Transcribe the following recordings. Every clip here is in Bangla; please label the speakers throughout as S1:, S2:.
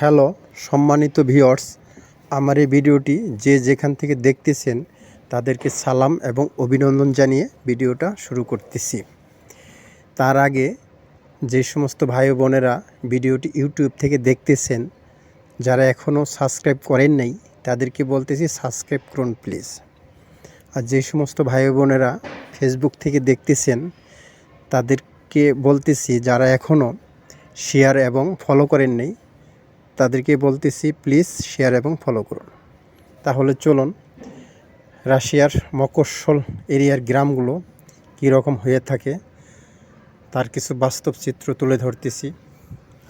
S1: হ্যালো, সম্মানিত ভিওর্স আমার এই ভিডিওটি যে যেখান থেকে দেখতেছেন, তাদেরকে সালাম এবং অভিনন্দন জানিয়ে ভিডিওটা শুরু করতেছি। তার আগে যে সমস্ত ভাই বোনেরা ভিডিওটি ইউটিউব থেকে দেখতেছেন, যারা এখনও সাবস্ক্রাইব করেন নাই, তাদেরকে বলতেছি সাবস্ক্রাইব করুন প্লিজ। আর যে সমস্ত ভাই বোনেরা ফেসবুক থেকে দেখতেছেন, তাদেরকে বলতেছি যারা এখনও শেয়ার এবং ফলো করেন নাই তাদেরকে বলতেছি, প্লিজ শেয়ার এবং ফলো করুন। তাহলে চলুন, রাশিয়ার মকস্বল এরিয়ার গ্রামগুলো কী রকম হয়ে থাকে, তার কিছু বাস্তব চিত্র তুলে ধরতেছি।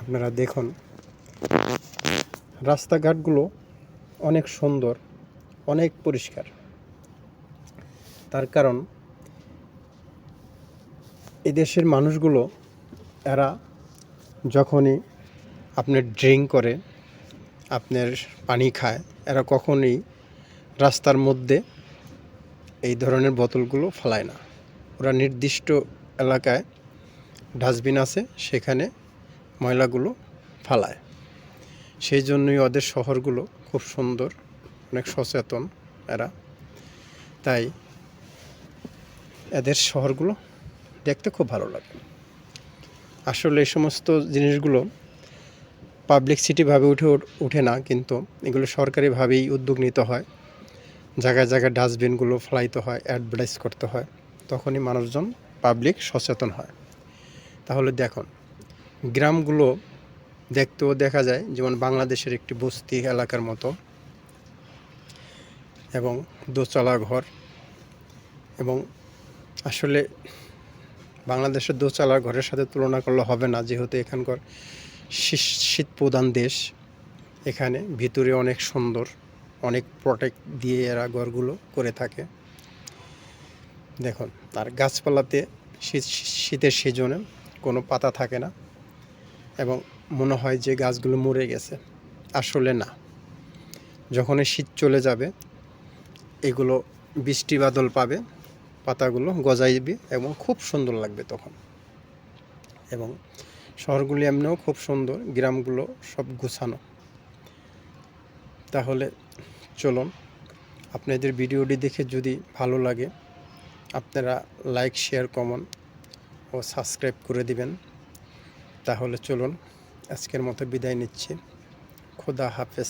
S1: আপনারা দেখুন, রাস্তাঘাটগুলো অনেক সুন্দর, অনেক পরিষ্কার। তার কারণ, এদেশের মানুষগুলো, এরা যখনই আপনার ড্রিঙ্ক করে আপনার পানি খায়, এরা কখনোই রাস্তার মধ্যে এই ধরনের বোতলগুলো ফেলায় না। ওরা নির্দিষ্ট এলাকায় ডাস্টবিন আছে, সেখানে ময়লাগুলো ফালায়। সেই জন্যই ওদের শহরগুলো খুব সুন্দর, অনেক সচেতন এরা। তাই এদের শহরগুলো দেখতে খুব ভালো লাগে। আসলে এই সমস্ত জিনিসগুলো পাবলিক সিটিভাবে উঠে উঠে না, কিন্তু এগুলো সরকারিভাবেই উদ্যোগ নিতে হয়। জায়গায় জায়গায় ডাস্টবিনগুলো ফেলাইতে হয় অ্যাডভার্টাইজ করতে হয়, তখনই মানুষজন পাবলিক সচেতন হয়। তাহলে দেখুন, গ্রামগুলো দেখতেও দেখা যায়, যেমন বাংলাদেশের একটি বস্তি এলাকার মতো এবং দোতলা ঘর এবং আসলে বাংলাদেশের দোতলা ঘরের সাথে তুলনা করলে হবে না, যেহেতু এখানকার শীত- প্রধান দেশ। এখানে ভিতরে অনেক সুন্দর, অনেক প্রোটেক্ট দিয়ে এরা ঘরগুলো করে থাকে। দেখুন, আর গাছপালাতে শীত, শীতের সিজনে কোনো পাতা থাকে না এবং মনে হয় যে গাছগুলো মরে গেছে। আসলে না। যখনই শীত চলে যাবে, এগুলো বৃষ্টি বাদল পাবে, পাতাগুলো গজাইবে এবং খুব সুন্দর লাগবে তখন। এবং শহরগুলি এমনিও খুব সুন্দর, গ্রামগুলো সব গুছানো। তাহলে চলুন, আপনাদের ভিডিওটি দেখে যদি ভালো লাগে, আপনারা লাইক, শেয়ার কমন ও সাবস্ক্রাইব করে দিবেন। তাহলে চলুন, আজকের মতো বিদায় নিচ্ছি। খোদা হাফেজ।